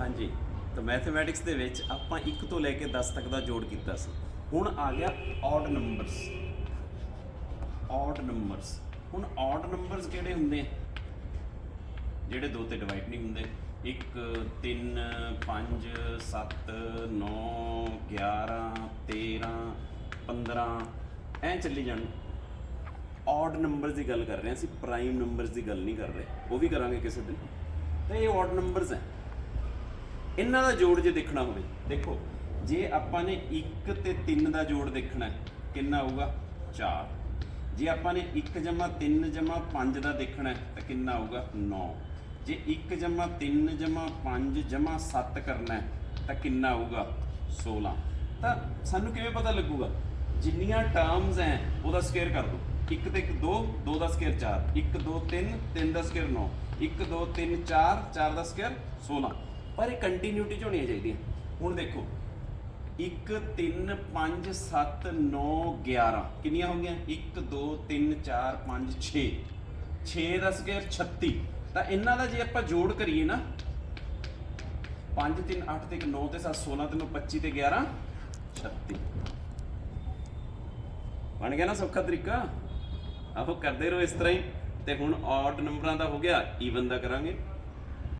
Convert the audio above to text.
ਹਾਂਜੀ। ਤਾਂ ਮੈਥਮੈਟਿਕਸ ਦੇ ਵਿੱਚ ਆਪਾਂ 1 ਤੋਂ ਲੈ ਕੇ 10 ਤੱਕ ਦਾ ਜੋੜ ਕੀਤਾ ਸੀ। ਹੁਣ ਆ ਗਿਆ ਆਡ ਨੰਬਰਸ ਆਡ ਨੰਬਰਸ ਹੁਣ ਆਡ ਨੰਬਰਸ ਕਿਹੜੇ ਹੁੰਦੇ? ਆ ਜਿਹੜੇ ਦੋ ਤੇ ਡਿਵਾਈਡ ਨਹੀਂ ਹੁੰਦੇ। 1 3 5 7 9 11 13 15 ਐਂ ਚੱਲੀ ਜਾਣ। ਆਡ ਨੰਬਰਸ ਦੀ ਗੱਲ ਕਰ ਰਹੇ ਹਾਂ ਅਸੀਂ। ਪ੍ਰਾਈਮ ਨੰਬਰਸ ਦੀ ਗੱਲ ਨਹੀਂ ਕਰ ਰਹੇ। ਉਹ ਵੀ ਕਰਾਂਗੇ ਕਿਸੇ ਦਿਨ। ਤੇ ਇਹ ਆਡ ਨੰਬਰਸ ਹੈ। ਇਹਨਾਂ ਦਾ ਜੋੜ ਜੇ ਦੇਖਣਾ ਹੋਵੇ, ਦੇਖੋ, ਜੇ ਆਪਾਂ ਨੇ 1 ਤੇ 3 ਦਾ ਜੋੜ ਦੇਖਣਾ ਕਿੰਨਾ ਆਊਗਾ? 4 ਜੇ ਆਪਾਂ ਨੇ 1 ਜਮਾ 3 ਜਮਾ 5 ਦਾ ਦੇਖਣਾ ਤਾਂ ਕਿੰਨਾ ਆਊਗਾ? 9 ਜੇ 1 ਜਮਾ 3 ਜਮਾ 5 ਜਮਾ 7 ਕਰਨਾ ਤਾਂ ਕਿੰਨਾ ਆਊਗਾ? 16 ਤਾਂ ਸਾਨੂੰ ਕਿਵੇਂ ਪਤਾ ਲੱਗੂਗਾ? ਜਿੰਨੀਆਂ ਟਰਮਸ ਹੈ, ਉਹਦਾ ਸਕੁਅਰ ਕਰ ਦੋ। 1 ਤੇ 1 2 2 ਦਾ ਸਕੁਅਰ 4 1 2 3 3 ਦਾ ਸਕੁਅਰ 9 1 2 3 4 4 ਦਾ ਸਕੁਅਰ 16 ਪਰ ਇਹ ਕੰਟੀਨਿਊਟੀ ਚ ਹੋਣੀਆਂ ਚਾਹੀਦੀਆਂ। ਹੁਣ ਦੇਖੋ 1 3 5 7 9 11 ਕਿੰਨੀਆਂ ਹੋ ਗਈਆਂ? 1 2 3 4 5 6 6 ਦਾ ਸਕੁਅਰ 36 ਤਾਂ ਇਹਨਾਂ ਦਾ ਜੇ ਆਪਾਂ ਜੋੜ ਕਰੀਏ ਨਾ 5 3 8 ਤੇ 9 ਤੇ 7 16 ਤੇ 9 25 ਤੇ 11 36 ਬਣ ਗਿਆ ਨਾ ਸੌਖਾ ਤਰੀਕਾ? ਆਹੋ, ਕਰਦੇ ਰਹੋ ਇਸ ਤਰ੍ਹਾਂ ਹੀ। ਤੇ ਹੁਣ ਆਡ ਨੰਬਰਾਂ ਦਾ ਹੋ ਗਿਆ ਈਵਨ ਦਾ ਕਰਾਂਗੇ।